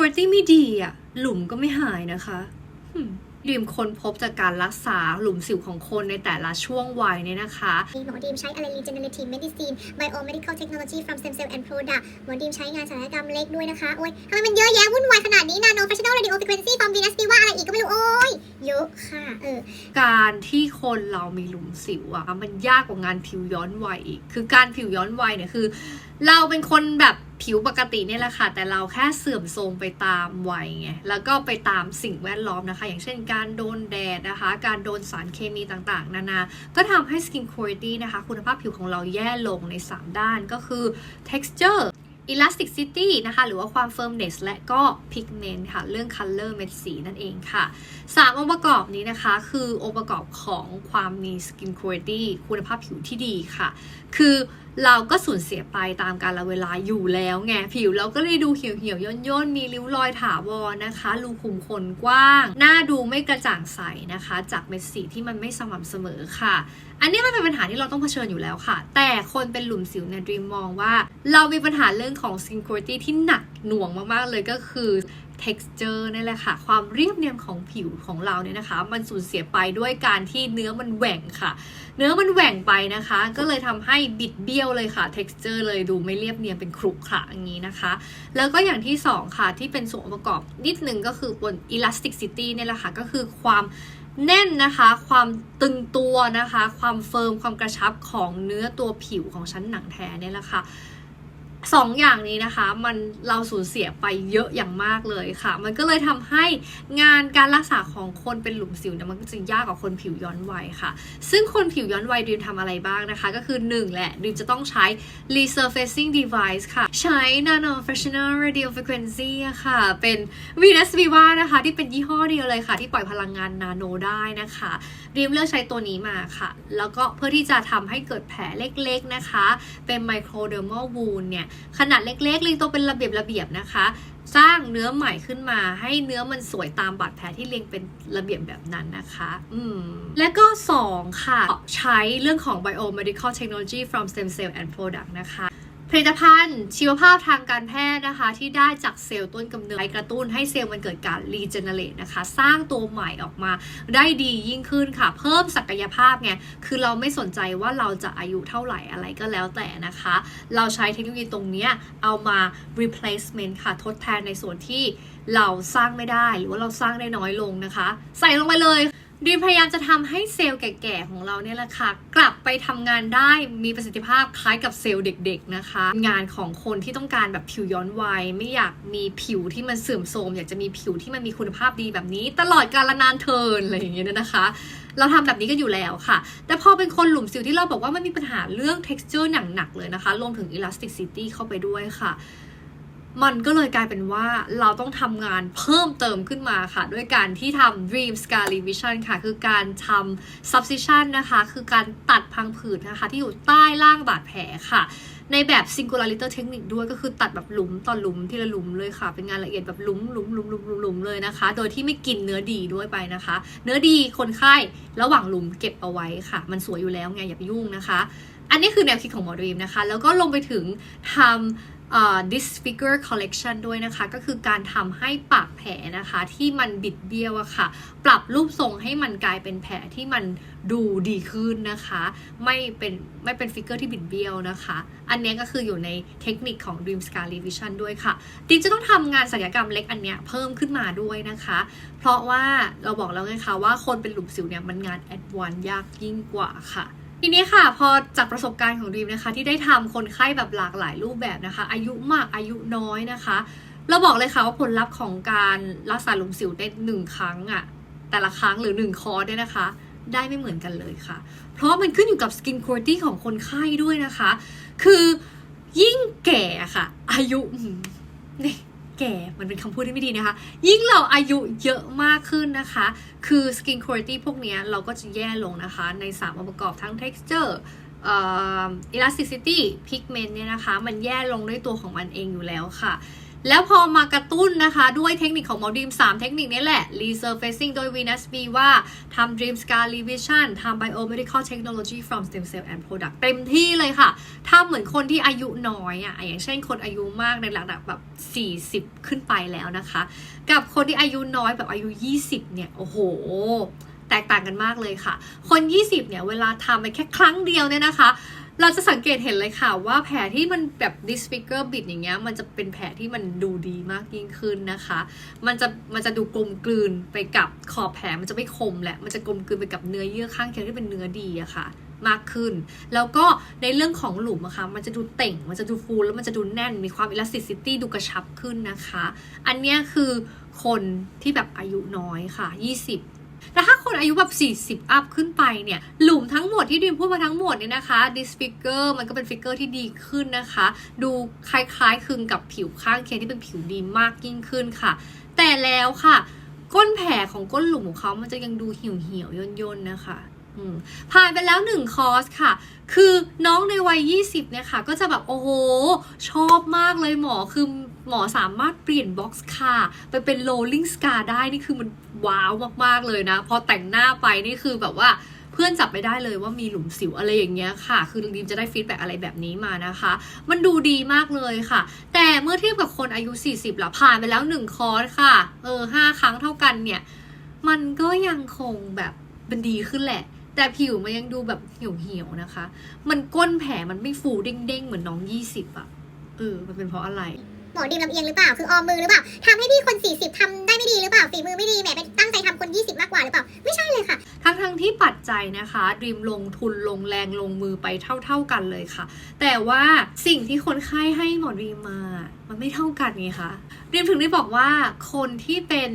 quality ไม่ดีอะหลุมก็ไม่หายนะคะหึ่มดีมค้นพบจากการรักษาหลุมสิวของคนในแต่ละช่วงวัยเนี่ยนะคะหมอดีมใช้อะไร regenerative medicine biomedical technology from stem cell and product หมอดีมใช้งานศัลยกรรมเล็กด้วยนะคะ โอ๊ยทำไมมันเยอะแยะวุ่นวายขนาดนี้ nano fractional radio frequency from venus viva อะไรอีกก็ไม่รู้ โอ๊ยเยอะค่ะ เออ การที่คนเรามีหลุมสิวอะมันยากกว่างานผิวย้อนวัยอีก คือการผิวย้อนวัยเนี่ยคือ เราเป็นคนแบบ ผิวปกติเนี่ยแหละค่ะ แต่เราแค่เสื่อมโทรมไปตามวัยไงแล้วก็ไปตามสิ่งแวดล้อมนะคะ อย่างเช่นการโดนแดดนะคะ การโดนสารเคมีต่างๆ นานา ก็ทำให้ skin quality นะคะ คุณภาพผิวของเราแย่ลงใน 3 ด้านก็คือ texture elasticity นะคะ หรือว่าความ firmness และก็ pigment ค่ะ เรื่อง color เม็ดสีนั่นเองค่ะสามองค์ประกอบนี้นะคะ คือองค์ประกอบของความมี skin quality คุณภาพผิวที่ดีค่ะ คือ เราก็สูญเสียไปตามกาลเวลาอยู่แล้วไงผิวเราก็เลยดูเหี่ยวเหี่ยวย่นย่นๆมีริ้วรอยถาวรนะคะ รูขุมขนกว้าง หน้าดูไม่กระจ่างใสนะคะ จากเม็ดสีที่มันไม่สม่ำเสมอค่ะ อันนี้มันเป็นปัญหาที่เราต้องเผชิญอยู่แล้วค่ะ แต่คนเป็นหลุมสิวเนี่ยดีมมองว่า เรามีปัญหาเรื่องของ skin quality ที่หนักหน่วงมากๆเลยก็คือ texture นี่แหละค่ะ ความเรียบเนียนของผิวของเราเนี่ยนะคะ มันสูญเสียไปด้วยการที่เนื้อมันแหว่งค่ะ เนื้อมันแหว่งไปนะคะ ก็เลยทำให้บิดเบี้ยวเลยค่ะ texture เลยดูไม่เรียบเนียนเป็นครุขระอย่างนี้นะคะ แล้วก็อย่างที่ 2 ค่ะที่เป็นส่วนประกอบนิดนึงก็คือ บน elasticity เนี่ยแหละค่ะก็คือความ แน่นนะคะความตึงตัวนะคะ ความเฟิร์มความกระชับของเนื้อตัวผิวของชั้นหนังแท้เนี่ยแหละค่ะ สองอย่างนี้นะคะมันเราสูญเสียไปเยอะอย่างมากเลยค่ะ มันก็เลยทำให้งานการรักษาของคนเป็นหลุมสิวเนี่ยมันก็จะยากกว่าคนผิวย้อนวัยค่ะ ซึ่งคนผิวย้อนวัยดีมทำอะไรบ้างนะคะ ก็คือ 1 แหละดีมจะต้องใช้ resurfacing device ค่ะ ใช้ nano fractional radio frequency อะค่ะ เป็น Venus Viva นะคะ ที่เป็นยี่ห้อเดียวเลยค่ะ ที่ปล่อยพลังงานนาโนได้นะคะดีมเลือกใช้ตัวนี้มาค่ะ แล้วก็เพื่อที่จะทำให้เกิดแผลเล็กๆนะคะ เป็น microdermal wound เนี่ยขนาดเล็กๆเรียงตัวเป็นระเบียบระเบียบนะคะ สร้างเนื้อใหม่ขึ้นมา ให้เนื้อมันสวยตามบาดแผลที่เรียงเป็นระเบียบแบบนั้นนะคะ อืม และก็ 2 ค่ะ ใช้เรื่องของ biomedical technology from stem cell and product นะคะ ผลิตภัณฑ์ชีวภาพทางการแพทย์นะคะ ที่ได้จากเซลล์ต้นกำเนิดไปกระตุ้นให้เซลล์มันเกิดการรีเจเนเรตนะคะ สร้างตัวใหม่ออกมาได้ดียิ่งขึ้นค่ะ เพิ่มศักยภาพไงคือเราไม่สนใจว่าเราจะอายุเท่าไหร่อะไรก็แล้วแต่นะคะ เราใช้เทคโนโลยีตรงนี้เอามา replacement ค่ะ ทดแทนในส่วนที่เราสร้างไม่ได้ หรือว่าเราสร้างได้น้อยลงนะคะ ใส่ลงไปเลย ดีมพยายามจะทำให้เซลล์แก่ๆของเราเนี่ยแหละค่ะ กลับไปทำงานได้มีประสิทธิภาพคล้ายกับเซลล์เด็ก ๆนะคะ งานของคนที่ต้องการแบบผิวย้อนวัยไม่อยากมีผิวที่มันเสื่อมโทรมอยากจะมีผิวที่มันมีคุณภาพดีแบบนี้ ตลอดกาลนานเทินอะไรอย่างเงี้ยนะคะ เราทำแบบนี้กันอยู่แล้วค่ะ แต่พอเป็นคนหลุมสิวที่เราบอกว่ามันมีปัญหาเรื่อง texture หนักๆเลยนะคะรวมถึง elasticity เข้าไปด้วยค่ะ มันก็เลยกลายเป็นว่าเราต้องทำงานเพิ่มเติมขึ้นมาค่ะ ด้วยการที่ทำ Dream Scar Revision ค่ะ คือการทำ Subcision นะคะ คือการตัดพังผืดนะคะ ที่อยู่ใต้ล่างบาดแผลค่ะ ในแบบ Singular Little Technique ด้วยก็คือตัดแบบหลุมต่อหลุมทีละหลุมเลยค่ะ เป็นงานละเอียดแบบหลุมหลุมหลุมหลุมหลุมเลยนะคะ โดยที่ไม่กินเนื้อดีด้วยไปนะคะ เนื้อดีคนไข้ระหว่างหลุมเก็บเอาไว้ค่ะ มันสวยอยู่แล้วไงอย่าไปยุ่งนะคะ อันนี้คือแนวคิดของหมอดรีมนะคะ แล้วก็ลงไปถึงทำ disfigure collection ด้วยนะคะ ก็คือการทำให้ปากแผลนะคะ ที่มันบิดเบี้ยวอะค่ะ ปรับรูปทรงให้มันกลายเป็นแผลที่มันดูดีขึ้นนะคะ ไม่เป็นไม่เป็นฟิกเกอร์ที่บิดเบี้ยวนะคะ อันนี้ก็คืออยู่ในเทคนิคของ Dream Scar Revision ด้วยค่ะดิมจะต้องทำงานศัลยกรรมเล็กอันเนี้ยเพิ่มขึ้นมาด้วยนะคะ เพราะว่าเราบอกแล้วไงคะว่าคนเป็นหลุมสิวเนี่ยมันงานแอดวานยากยิ่งกว่าค่ะ ทีนี้ค่ะพอจากประสบการณ์ของดีมนะคะที่ได้ทำคนไข้แบบหลากหลายรูปแบบนะคะ อายุมากอายุน้อยนะคะ เราบอกเลยค่ะว่าผลลัพธ์ของการรักษาหลุมสิวได้หนึ่งครั้งอะแต่ละครั้งหรือหนึ่งคอร์สเนี่ยนะคะ ได้ไม่เหมือนกันเลยค่ะ เพราะมันขึ้นอยู่กับสกินคุณ i t y ของคนไข้ด้วยนะคะ คือยิ่งแก่ค่ะ อายุนี่ แก่ มันเป็นคำพูดที่ไม่ดีนะคะ ยิ่งเราอายุเยอะมากขึ้นนะคะ คือ skin quality พวกนี้เราก็จะแย่ลงนะคะ ใน 3 องค์ประกอบทั้ง texture เอ่อ elasticity pigment เนี่ยนะคะ มันแย่ลงด้วยตัวของมันเองอยู่แล้วค่ะ แล้วพอมากระตุ้นนะคะ ด้วยเทคนิคของหมอดีม 3 เทคนิคนี้แหละ resurfacing โดย Venus B ว่าทำ Dream Scar Revision ทำ Biomedical Technology from Stem Cell and Product เต็มที่เลยค่ะทำเหมือนคนที่อายุน้อยอะ่ะอย่างเช่นคนอายุมากในระดับแบบ 40 ขึ้นไปแล้วนะคะ กับคนที่อายุน้อยแบบอายุ 20 เนี่ย โอ้โหแตกต่างกันมากเลยค่ะ คน 20 เนี่ย เวลาทำไปแค่ครั้งเดียวเนี่ยนะคะ เราจะสังเกตเห็นเลยค่ะว่าแผลที่มันแบบ disfigure บิดอย่างเงี้ยมันจะเป็นแผลที่มันดูดีมากยิ่งขึ้นนะคะ มันจะมันจะดูกลมกลืนไปกับขอบแผลมันจะไม่คมแหละมันจะกลมกลืนไปกับเนื้อเยื่อข้างเคียงที่เป็นเนื้อดีอะค่ะมากขึ้น แล้วก็ในเรื่องของหลุมอะค่ะมันจะดูเต่ง มันจะดูฟูแล้วมันจะดูแน่น มีความ elasticity ดูกระชับขึ้นนะคะ อันนี้คือคนที่แบบอายุน้อยค่ะ 20 แต่ถ้าคนอายุแบบ 40 อัพขึ้นไปเนี่ย หลุมทั้งหมดที่ดิมพูดมาทั้งหมดเนี่ยนะคะ disfigure มันก็เป็นฟิกเกอร์ที่ดีขึ้นนะคะ ดูคล้ายๆคลึงกับผิวข้างเคียงที่เป็นผิวดีมากยิ่งขึ้นค่ะ แต่แล้วค่ะ ก้นแผลของก้นหลุมของเขามันจะยังดูเหี่ยวเหี่ยวๆย่นย่นนะคะอืมผ่านไปแล้วหนึ่งคอร์สค่ะ คือน้องในวัย 20 เนี่ยค่ะ ก็จะแบบ โอ้โห ชอบมากเลยหมอ คือ หมอสามารถเปลี่ยนบ็อกซ์ค่ะ ไปเป็น rolling scar ได้นี่คือมันว้าวมากๆเลยนะ พอแต่งหน้าไปนี่คือแบบว่าเพื่อนจับไม่ได้เลยว่ามีหลุมสิวอะไรอย่างเงี้ยค่ะ คือดิมจะได้ฟีดแบ็อะไรแบบนี้มานะคะ มันดูดีมากเลยค่ะ แต่เมื่อเทียบกับคนอายุ 40ละผ่านไปแล้วหนึ่งคอร์สค่ะ เออห้าครั้งเท่ากันเนี่ย มันก็ยังคงแบบมันดีขึ้นแหละ แต่ผิวมันยังดูแบบเหี่ยวๆนะคะ มันก้นแผลมันไม่ฟูเด้งๆเหมือนน้อง 20อะเออ มันเป็นเพราะอะไร หมอดิมลำเอียงหรือเปล่า คือออมมือหรือเปล่าทำให้พี่คน 40ทำได้ไม่ดีหรือเปล่า ฝีมือไม่ดีแหมไปตั้งใจทำคน 20 มากกว่าหรือเปล่า ไม่ใช่เลยค่ะ ทั้งทั้งที่ปัจจัยนะคะดิมลงทุนลงแรงลงมือไปเท่า ๆกันเลยค่ะ แต่ว่าสิ่งที่คนไข้ให้หมอดีมมา มันไม่เท่ากันไงคะดิมถึงได้บอกว่าคนที่เป็น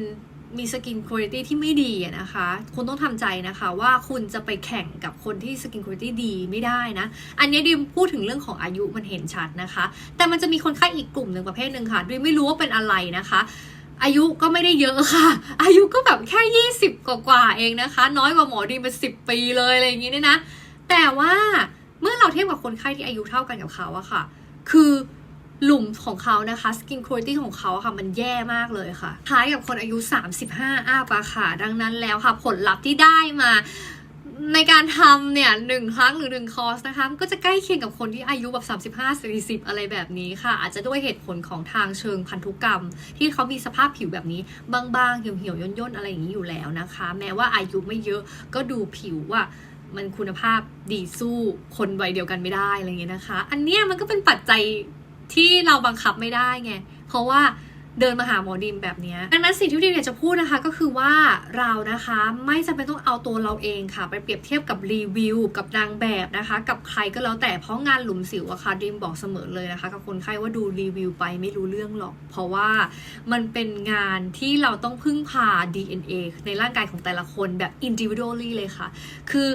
มีสกินคุณภาพที่ไม่ดีนะคะ คุณต้องทำใจนะคะว่าคุณจะไปแข่งกับคนที่สกินคุณภาพดีไม่ได้นะ อันนี้ดิมพูดถึงเรื่องของอายุมันเห็นชัดนะคะ แต่มันจะมีคนไข้อีกกลุ่มหนึ่งประเภทหนึ่งค่ะดิมไม่รู้ว่าเป็นอะไรนะคะอายุก็ไม่ได้เยอะค่ะ อายุก็แบบแค่ 20 กว่าๆเองนะคะ น้อยกว่าหมอดีเป็น10ปีเลยอะไรอย่างนี้เนี่ยนะ แต่ว่าเมื่อเราเทียบกับคนไข้ที่อายุเท่ากันกับเขาอะค่ะ คือ หลุมของเขานะคะ skin quality ของเขาค่ะมันแย่มากเลยค่ะคล้ายกับคนอายุ 35อัพอะค่ะ ดังนั้นแล้วค่ะ ผลลัพธ์ที่ได้มาในการทำเนี่ยหนึ่งครั้งหรือหนึ่งคอร์สนะคะก็จะใกล้เคียงกับคนที่อายุแบบ 35 40 อะไรแบบนี้ค่ะ อาจจะด้วยเหตุผลของทางเชิงพันธุกรรม ที่เขามีสภาพผิวแบบนี้บางๆเหี่ยวๆย่นๆ อะไรอย่างนี้อยู่แล้วนะคะ แม้ว่าอายุไม่เยอะก็ดูผิวว่ามันคุณภาพดีสู้คนวัยเดียวกันไม่ได้อะไรอย่างเงี้ยนะคะ อันเนี้ยมันก็เป็นปัจจัย ที่เราบังคับไม่ได้ไง เพราะว่าเดินมาหาหมอดิมแบบนี้ดังนั้นสิ่งที่ดิมอยากจะพูดนะคะก็คือว่าเรานะคะไม่จำเป็นต้องเอาตัวเราเองค่ะ ไปเปรียบเทียบกับรีวิวกับนางแบบนะคะ กับใครก็แล้วแต่เพราะงานหลุมสิวอะค่ะดิมบอกเสมอเลยนะคะ กับคนไข้ว่าดูรีวิวไปไม่รู้เรื่องหรอก เพราะว่ามันเป็นงานที่เราต้องพึ่งพา DNA ในร่างกายของแต่ละคนแบบ individually เลยค่ะ คือ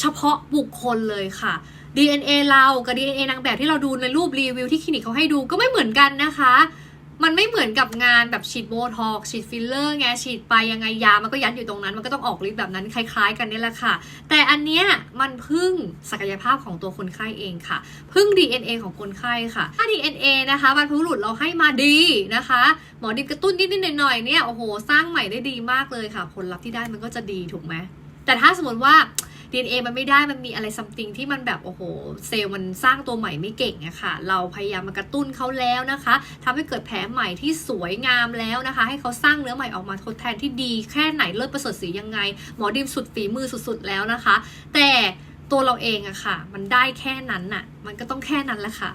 เฉพาะบุคคลเลยค่ะ DNA เรากับ DNA นางแบบที่เราดูในรูปรีวิวที่คลินิกเขาให้ดูก็ไม่เหมือนกันนะคะ มันไม่เหมือนกับงานแบบฉีดโบท็อกฉีดฟิลเลอร์ไงฉีดไปยังไงยา มันก็ยัดอยู่ตรงนั้น มันก็ต้องออกฤทธิ์แบบนั้นคล้ายๆ กันนี่แหละค่ะ แต่อันเนี้ยมันพึ่งศักยภาพของตัวคนไข้เองค่ะ พึ่ง DNA ของคนไข้ค่ะ ถ้า DNA นะคะบรรพบุรุษเราให้มาดีนะคะ หมอดิบกระตุ้นนิดๆหน่อยๆเนี่ยโอ้โหสร้างใหม่ได้ดีมากเลยค่ะ ผลลัพธ์ที่ได้มันก็จะดีถูกไหมแต่ถ้าสมมติว่า DNA มันไม่ได้มันมีอะไรซัมติงที่มันแบบโอ้โหเซลล์มันสร้างตัวใหม่ไม่เก่งอะค่ะ เราพยายามมากระตุ้นเขาแล้วนะคะทำให้เกิดแผลใหม่ที่สวยงามแล้วนะคะ ให้เขาสร้างเนื้อใหม่ออกมาทดแทนที่ดีแค่ไหนเลิศประเสริฐสียังไง หมอดิมสุดฝีมือสุดๆแล้วนะคะ แต่ตัวเราเองอะค่ะ มันได้แค่นั้นน่ะ มันก็ต้องแค่นั้นแหละค่ะ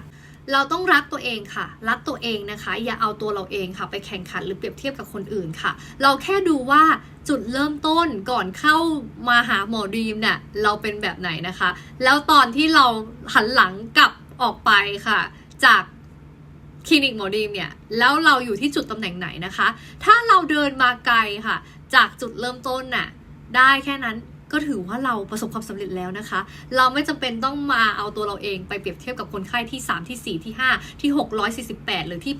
เราต้องรักตัวเองค่ะ รักตัวเองนะคะ อย่าเอาตัวเราเองค่ะ ไปแข่งขันหรือเปรียบเทียบกับคนอื่นค่ะ เราแค่ดูว่าจุดเริ่มต้นก่อนเข้ามาหาหมอดีมเนี่ยเราเป็นแบบไหนนะคะ แล้วตอนที่เราหันหลังกลับออกไปค่ะ จากคลินิกหมอดีมเนี่ยแล้วเราอยู่ที่จุดตำแหน่งไหนนะคะ ถ้าเราเดินมาไกลค่ะ จากจุดเริ่มต้นน่ะได้แค่นั้น ก็ถือว่าเราประสบความสำเร็จแล้วนะคะ เราไม่จำเป็นต้องมาเอาตัวเราเองไปเปรียบเทียบกับคนไข้ที่ 3 ที่ 4 ที่ 5 ที่ 648 หรือที่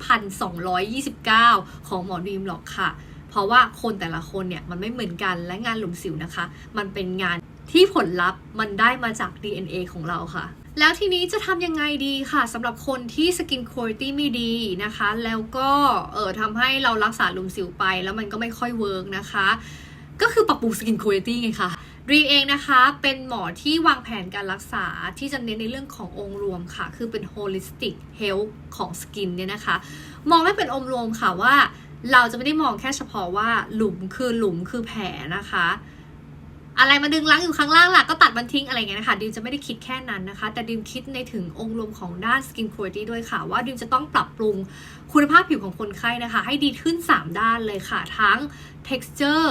1,229 ของหมอดีมหรอกค่ะ เพราะว่าคนแต่ละคนเนี่ยมันไม่เหมือนกันและงานหลุมสิวนะคะ มันเป็นงานที่ผลลัพธ์มันได้มาจาก DNA ของเราค่ะแล้วทีนี้จะทำยังไงดีค่ะสำหรับคนที่สกินคุณ i t y ไม่ดีนะคะ แล้วก็เออทำให้เรารักษาหลุมสิวไปแล้วมันก็ไม่ค่อยเวิร์กนะคะ ก็คือปรับปรุงสกินคุณ i t y ไงคะ รีเองนะคะเป็นหมอที่วางแผนการรักษาที่จะเน้นในเรื่องขององค์รวมค่ะ คือเป็น holistic health ของสกินเนี่ยนะคะ มองไม่เป็นองค์รวมค่ะว่าเราจะไม่ได้มองแค่เฉพาะว่าหลุมคือหลุมคือแผลนะคะ อะไรมาดึงล้างอยู่ข้างล่างล่ะก็ตัดมันทิ้งอะไรเงี้ยนะคะดิมจะไม่ได้คิดแค่นั้นนะคะ แต่ดิมคิดในถึงองค์รวมของด้าน skin quality ด้วยค่ะ ว่าดิมจะต้องปรับปรุงคุณภาพผิวของคนไข้นะคะ ให้ดีขึ้น 3 ด้านเลยค่ะ ทั้ง texture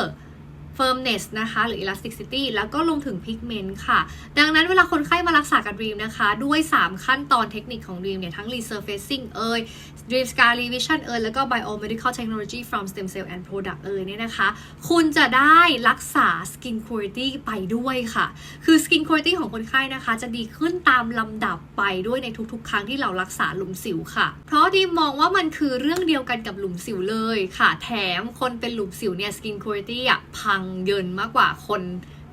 firmness นะคะ หรือ elasticity แล้วก็ลงถึง pigment ค่ะ ดังนั้นเวลาคนไข้มารักษากับดีมนะคะ ด้วย 3 ขั้นตอนเทคนิคของดีมเนี่ย ทั้ง resurfacing เอ่ย Dream Scar Revision เอยแล้วก็ Biomedical Technology from Stem Cell and Product เอยเนี่ยนะคะ คุณจะได้รักษา Skin Quality ไปด้วยค่ะ คือ Skin Quality ของคนไข้นะคะ จะดีขึ้นตามลำดับไปด้วยในทุกๆ ครั้งที่เรารักษาหลุมสิวค่ะ เพราะดีมมองว่ามันคือเรื่องเดียวกันกับหลุมสิวเลยค่ะ แถมคนเป็นหลุมสิวเนี่ย Skin Quality อะพังเยินมากกว่าคน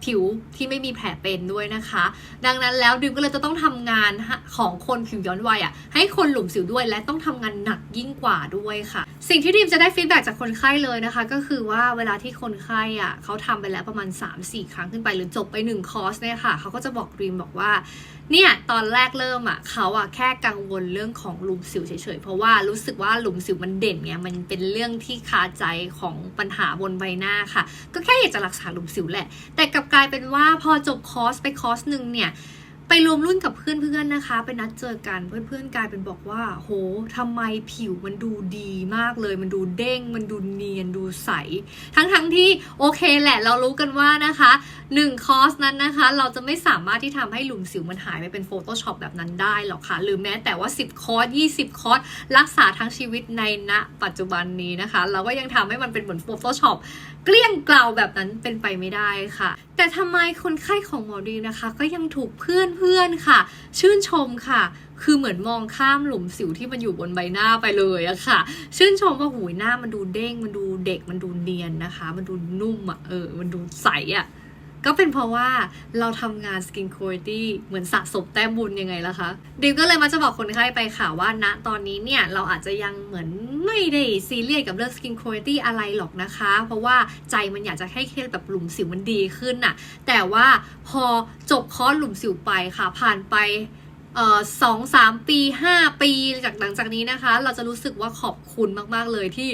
ผิวที่ไม่มีแผลเป็นด้วยนะคะ ดังนั้นแล้วดิมก็เลยจะต้องทำงานของคนผิวย้อนวัยอะให้คนหลุมสิวด้วยและต้องทำงานหนักยิ่งกว่าด้วยค่ะ สิ่งที่ดิมจะได้ฟีดแบ็จากคนไข้เลยนะคะ ก็คือว่าเวลาที่คนไข้อะเขาทำไปแล้วประมาณ 3-4 ครั้งขึ้นไป หรือจบไป 1 คอร์สเนี่ยค่ะเขาก็จะบอกดิมบอกว่า เนี่ยตอนแรกเริ่มอะเขาอะแค่กังวลเรื่องของหลุมสิวเฉยๆเพราะว่ารู้สึกว่าหลุมสิวมันเด่นไงมันเป็นเรื่องที่คาใจของปัญหาบนใบหน้าค่ะ ก็แค่อยากจะรักษาหลุมสิวแหละ แต่กลับกลายเป็นว่าพอจบคอร์สไปคอร์สหนึ่งเนี่ย ไปรวมรุ่นกับเพื่อนๆนะคะ ไปนัดเจอกันเพื่อนๆกลายเป็นบอกว่า โหทำไมผิวมันดูดีมากเลย มันดูเด้ง มันดูเนียนดูใส ทั้งๆที่โอเคแหละเรารู้กันว่านะคะ1คอร์สนั้นนะคะ เราจะไม่สามารถที่ทำให้หลุมสิวมันหายไปเป็น Photoshop แบบนั้นได้หรอกค่ะ หรือแม้แต่ว่า 10 คอร์ส 20 คอร์ส รักษาทั้งชีวิตในณปัจจุบันนี้นะคะ เราก็ยังทำให้มันเป็นเหมือน Photoshop เกลี้ยงกล่าแบบนั้นเป็นไปไม่ได้ค่ะ แต่ทำไมคนไข้ของหมอดีนะคะ ก็ยังถูกเพื่อนเพื่อนค่ะ ชื่นชมค่ะ คือเหมือนมองข้ามหลุมสิวที่มันอยู่บนใบหน้าไปเลยอะค่ะ ชื่นชมว่าหูยหน้ามันดูเด้ง มันดูเด็กมันดูเนียนนะคะ มันดูนุ่มอะเออ มันดูใสอะ ก็เป็นเพราะว่าเราทำงาน Skin Quality เหมือนสะสมแต้มบุญยังไงล่ะคะ ดิมก็เลยมาจะบอกคนไข้ไปค่ะว่าณตอนนี้เนี่ย เราอาจจะยังเหมือนไม่ได้ซีเรียสกับเรื่อง Skin Quality อะไรหรอกนะคะ เพราะว่าใจมันอยากจะให้เคสแบบหลุมสิวมันดีขึ้นน่ะ แต่ว่าพอจบคอร์สหลุมสิวไปค่ะ ผ่านไปสองสามปีห้าปีจากหลังจากนี้นะคะ เราจะรู้สึกว่าขอบคุณมาก ๆ เลยที่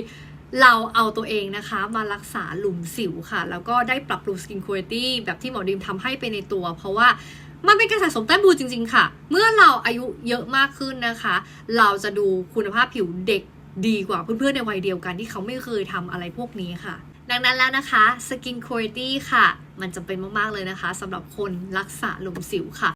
เราเอาตัวเองนะคะมารักษาหลุมสิวค่ะ แล้วก็ได้ปรับปรุง skin quality แบบที่หมอดิมทำให้ไปในตัว เพราะว่ามันเป็นการสะสมแต้มบุญจริง ๆ ค่ะ เมื่อเราอายุเยอะมากขึ้นนะคะ เราจะดูคุณภาพผิวเด็กดีกว่าเพื่อนๆในวัยเดียวกันที่เขาไม่เคยทำอะไรพวกนี้ค่ะ ดังนั้นแล้วนะคะ skin quality ค่ะ มันจำเป็นมากๆเลยนะคะสำหรับคนรักษาหลุมสิวค่ะ